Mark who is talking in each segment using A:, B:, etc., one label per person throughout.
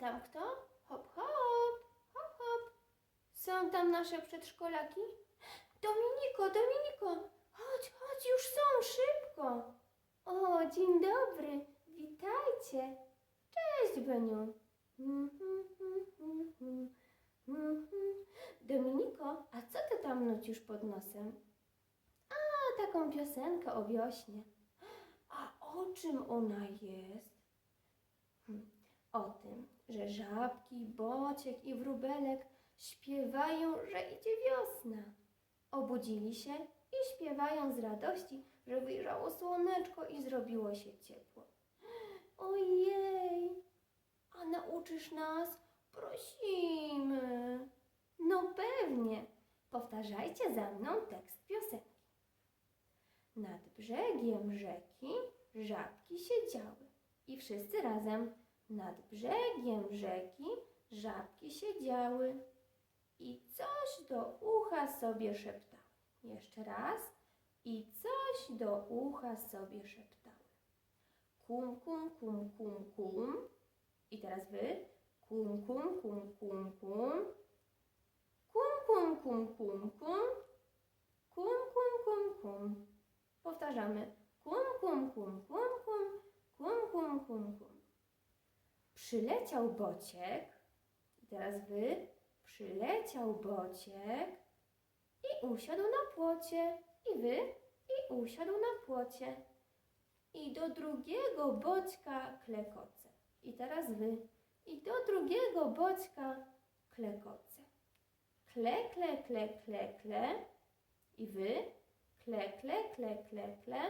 A: tam kto? Hop, hop, hop, hop. Są tam nasze przedszkolaki? Dominiko, Dominiko, chodź, chodź, już są, szybko. O, dzień dobry, witajcie. Cześć, Beniu. Mm, mm, mm, Dominiko, a co ty tam nucisz pod nosem? A, taką piosenkę o wiośnie. A o czym ona jest? Hmm, o tym, że żabki, bociek i wróbelek śpiewają, że idzie wiosna. Obudzili się i śpiewają z radości, że wyjrzało słoneczko i zrobiło się ciepło. Ojej, a nauczysz nas? Prosimy. No pewnie. Powtarzajcie za mną tekst piosenki. Nad brzegiem rzeki żabki siedziały i wszyscy razem nad brzegiem rzeki żabki siedziały i coś do ucha sobie szeptały. Jeszcze raz i coś do ucha sobie szeptały. Kum, kum, kum, kum, kum. I teraz wy. Kum, kum, kum, kum, kum. Kum, kum, kum, kum, kum. Kum, kum, kum, kum. Powtarzamy. Kum, kum, kum, kum, kum. Kum, kum, kum, kum. Przyleciał bociek, i teraz wy, przyleciał bociek i usiadł na płocie, i wy, i usiadł na płocie. I do drugiego boćka klekoce. I teraz wy, i do drugiego boćka klekoce. Kle, kle, kle, kle, kle. I wy, kle, kle, kle, kle, kle.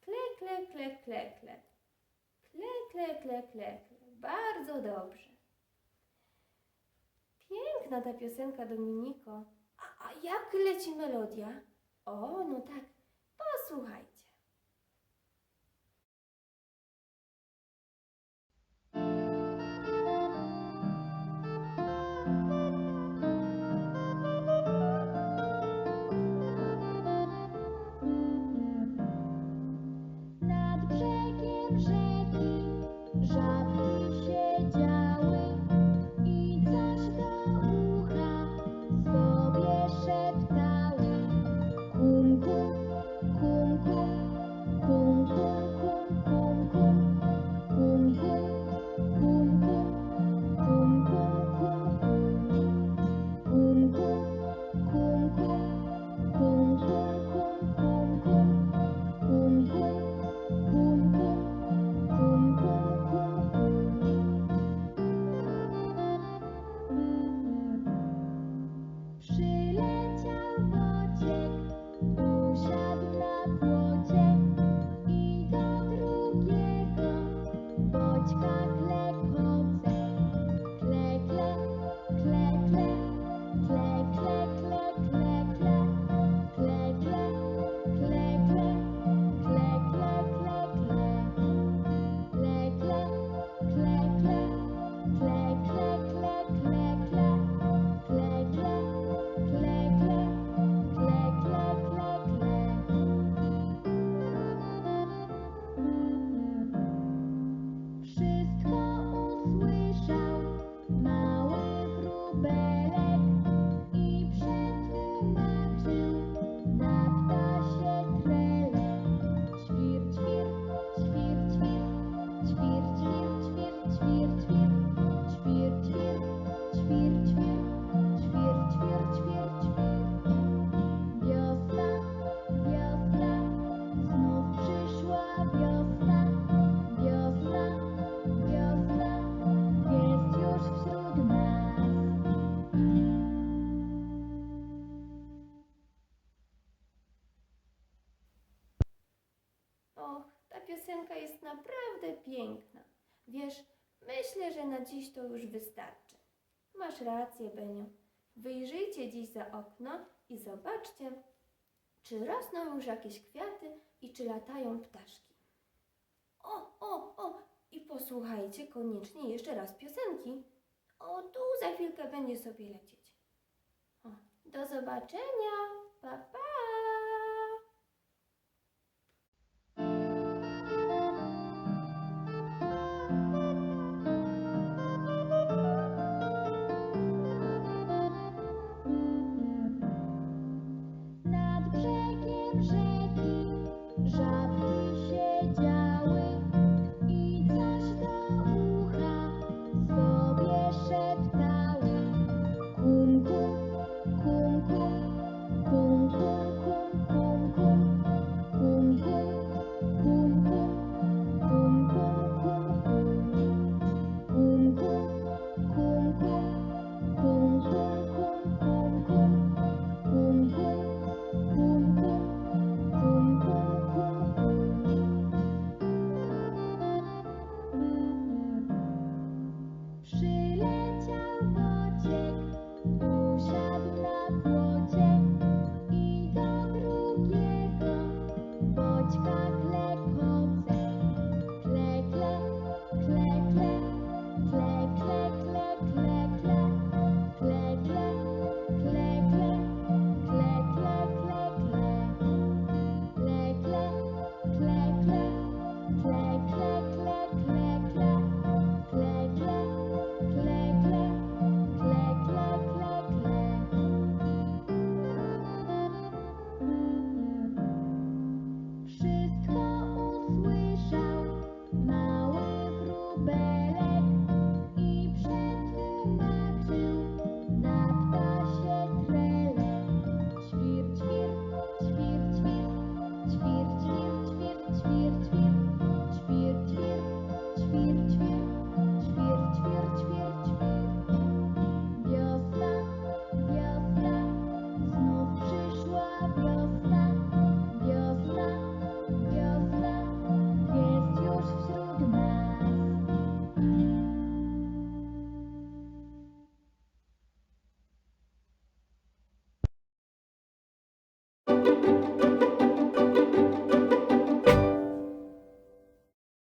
A: Kle, kle, kle, kle, kle. Kle, kle, kle, kle. Bardzo dobrze. Piękna ta piosenka, Dominiko. A, a jak leci melodia? O, no tak.
B: Posłuchaj.
A: Och, ta piosenka jest naprawdę piękna. Wiesz, myślę, że na dziś to już wystarczy. Masz rację, Beniu. Wyjrzyjcie dziś za okno i zobaczcie, czy rosną już jakieś kwiaty i czy latają ptaszki. O, o, o! I posłuchajcie koniecznie jeszcze raz piosenki. O, tu za chwilkę będzie sobie lecieć. O, do zobaczenia. Pa, pa! aku